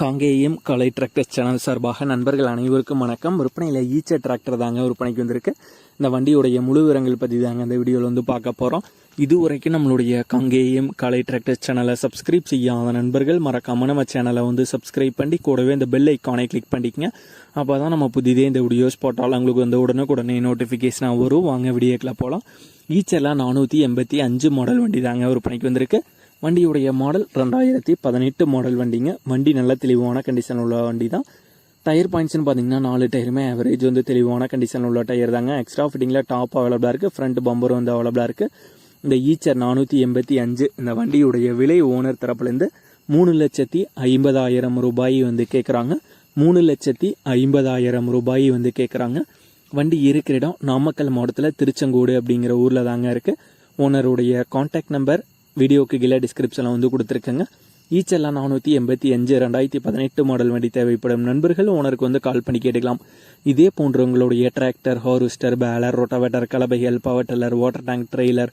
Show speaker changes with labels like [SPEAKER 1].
[SPEAKER 1] Kangeyam Kalai tractor channel சார்பாக நண்பர்கள் அனைவருக்கும் வணக்கம். விற்பனையில் ஈச்ச டிராக்டர் தாங்க விற்பனைக்கு வந்திருக்கு. இந்த வண்டியுடைய முழு விவரங்கள் பற்றி தாங்க இந்த வீடியோவில் வந்து பார்க்க போகிறோம் இது வரைக்கும் நம்மளுடைய காங்கேயம் கலை டிராக்டர் சேனலை சப்ஸ்கிரைப் செய்யாத நண்பர்கள் மறக்காம நம்ம சேனலை வந்து சப்ஸ்கிரைப் பண்ணி கூடவே இந்த பெல் ஐக்கானை கிளிக் பண்ணிக்கங்க. அப்போ தான் நம்ம புதிதே இந்த வீடியோஸ் போட்டாலும் உங்களுக்கு வந்து உடனுக்குடனே நோட்டிஃபிகேஷனாக வரும். வாங்க வீடியோக்கில் போகலாம் ஈச்செல்லாம் நானூற்றி எண்பத்தி அஞ்சு மாடல் வண்டி தாங்க விற்பனைக்கு வந்திருக்கு. வண்டியுடைய மாடல் ரெண்டாயிரத்தி பதினெட்டு மாடல் வண்டிங்க. வண்டி நல்ல தெளிவான கண்டிஷன் உள்ள வண்டி தான் டயர் பாயிண்ட்ஸ்னு பார்த்தீங்கன்னா நாலு டயருமே ஆவரேஜ் வந்து தெளிவான கண்டிஷன் உள்ள டயர் தாங்க. எக்ஸ்ட்ரா ஃபிட்டிங்கில் டாப் அவைலபிளாக இருக்குது ஃப்ரண்ட் பம்பர் வந்து அவைலபிளாக இருக்குது இந்த ஈச்சர் நானூற்றி எண்பத்தி அஞ்சு இந்த வண்டியுடைய விலை ஓனர் தரப்புலேருந்து மூணு லட்சத்தி ஐம்பதாயிரம் ரூபாய் வந்து கேட்குறாங்க மூணு லட்சத்தி ஐம்பதாயிரம் ரூபாய் வந்து கேட்குறாங்க வண்டி இருக்கிற இடம் நாமக்கல் மாவட்டத்தில் திருச்செங்கோடு அப்படிங்கிற ஊரில் தாங்க இருக்குது ஓனருடைய காண்டாக்ட் நம்பர் வீடியோக்கு கீழே டிஸ்கிரிப்ஷனில் வந்து கொடுத்துருக்கேங்க. ஈச்செல்லாம் நானூற்றி எண்பத்தி அஞ்சு ரெண்டாயிரத்தி பதினெட்டு மாடல் வண்டி தேவைப்படும் நண்பர்கள் ஓனருக்கு வந்து கால் பண்ணி கேட்டுக்கலாம். இதே போன்ற உங்களுடைய tractor harvester baler rotavator கலபைகள் power tiller water tank trailer